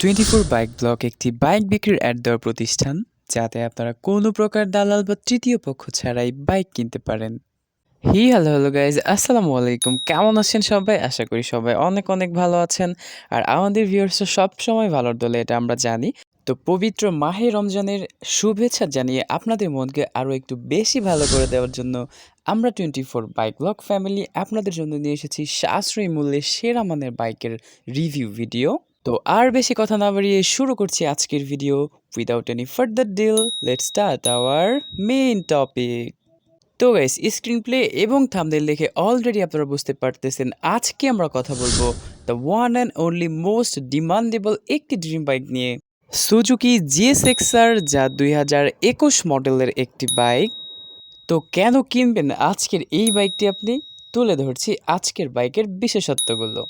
Twenty four bike blog একটি bike বিক্রির ad দেওয়ার প্রতিষ্ঠান, যাতে আপনারা কোনো প্রকার দালাল বা তৃতীয় পক্ষ ছাড়াই বাইক কিনতে পারেন। হি, হ্যালো হ্যালো গাইজ আসসালামু আলাইকুম। কেমন আছেন সবাই? আশা করি সবাই অনেক অনেক ভালো আছেন। আর আমাদের ভিউয়ার্সও সব সময় ভালোর দলে, এটা আমরা জানি। তো পবিত্র মাহে রমজানের শুভেচ্ছা জানিয়ে আপনাদের মনকে আরও একটু বেশি ভালো করে দেওয়ার জন্য আমরা twenty four bike blog family আপনাদের জন্য নিয়ে এসেছি সাশ্রয়ী মূল্যে সেরা মানের বাইকের রিভিউ ভিডিও তো আর বেশি কথা না বাড়িয়ে শুরু করছি আজকের video without any further delay let's start our main topic তো গাইস স্ক্রিন প্লে এবং থামদেল দেখে অলরেডি আপনারা বুঝতে পারতেছেন আজকে আমরা কথা বলব the one and only most demandable একটি ড্রিম বাইক নিয়ে। সুজুকি জিএসএক্সআর যা দুই হাজার একুশ মডেলের একটি বাইক তো কেন কিনবেন আজকের এই বাইকটি আপনি? তুলে ধরছি আজকের বাইকের বিশেষত্বগুলো।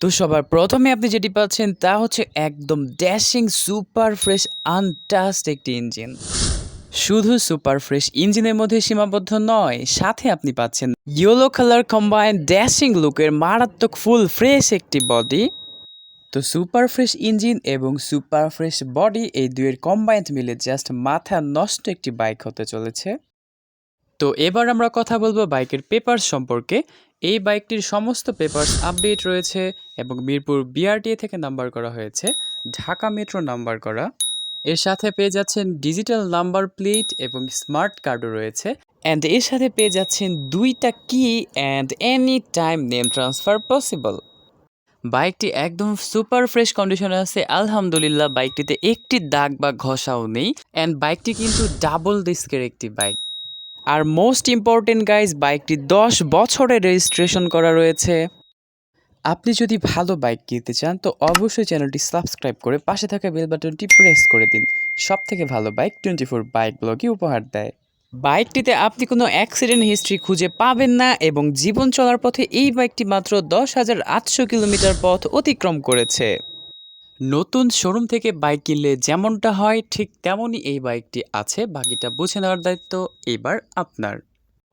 তো সবার প্রথমে আপনি যেটি পাচ্ছেন তা হচ্ছে একদম ড্যাশিং সুপার ফ্রেশ আনটাস্ট একটি ইঞ্জিন শুধু সুপার ফ্রেশ ইঞ্জিনের মধ্যে সীমাবদ্ধ নয়, সাথে আপনি পাচ্ছেন ইয়েলো কালার কম্বাইন ড্যাশিং লুকের মারাত্মক ফুল ফ্রেশ একটি বডি তো সুপার ফ্রেশ ইঞ্জিন এবং সুপার ফ্রেশ বডি এই দুয়ের কম্বাইন্ড মিলে জাস্ট মাথা নষ্ট একটি বাইক হতে চলেছে। তো এবার আমরা কথা বলব বাইকের পেপারস সম্পর্কে। এই বাইকটির সমস্ত পেপারস আপডেট রয়েছে এবং মিরপুর বিআরটিএ থেকে নাম্বার করা হয়েছে। ঢাকা মেট্রো নাম্বার করা। এর সাথে পেয়ে যাচ্ছেন ডিজিটাল নাম্বার প্লেট এবং স্মার্ট কার্ডও রয়েছে। অ্যান্ড এর সাথে পেয়ে যাচ্ছেন দুইটা key and any time name transfer possible বাইকটি একদম সুপার ফ্রেশ কন্ডিশনে আছে। আলহামদুলিল্লাহ, বাইকটিতে একটি দাগ বা ঘষাও নেই। অ্যান্ড বাইকটি কিন্তু ডাবল ডিস্কের একটি বাইক আর মোস্ট ইম্পর্টেন্ট গাইজ বাইকটি দশ বছরের রেজিস্ট্রেশন করা রয়েছে। আপনি যদি ভালো বাইক কিনতে চান, তো অবশ্যই চ্যানেলটি সাবস্ক্রাইব করে পাশে থাকা বেল বাটনটি প্রেস করে দিন। সব থেকে ভালো বাইক টোয়েন্টি ফোর বাইক ব্লগই উপহার দেয়। বাইকটিতে আপনি কোনো অ্যাক্সিডেন্ট হিস্ট্রি খুঁজে পাবেন না এবং জীবন চলার পথে এই বাইকটি মাত্র দশ হাজার আটশো কিলোমিটার পথ অতিক্রম করেছে। নতুন শোরুম থেকে বাইক কিনলে যেমনটা হয়, ঠিক তেমনই এই বাইকটি আছে। বাকিটা বুঝে নেওয়ার দায়িত্ব এবার আপনার।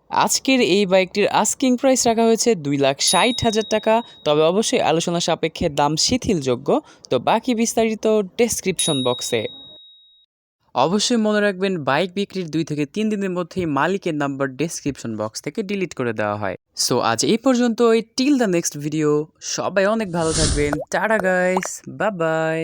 আজকের এই বাইকটির আস্কিং প্রাইস রাখা হয়েছে দুই লাখ ষাট হাজার টাকা। তবে অবশ্যই আলোচনা সাপেক্ষে দাম শিথিলযোগ্য। তো বাকি বিস্তারিত ডেসক্রিপশন বক্সে অবশ্যই মনে রাখবেন, বাইক বিক্রির দুই থেকে তিন দিনের মধ্যেই মালিকের নাম্বার ডেসক্রিপশন বক্স থেকে ডিলিট করে দেওয়া হয়। সো আজ এই পর্যন্তই। টিল দ্য নেক্সট ভিডিও সবাই অনেক ভালো থাকবেন। টাটা গাইস বা বাই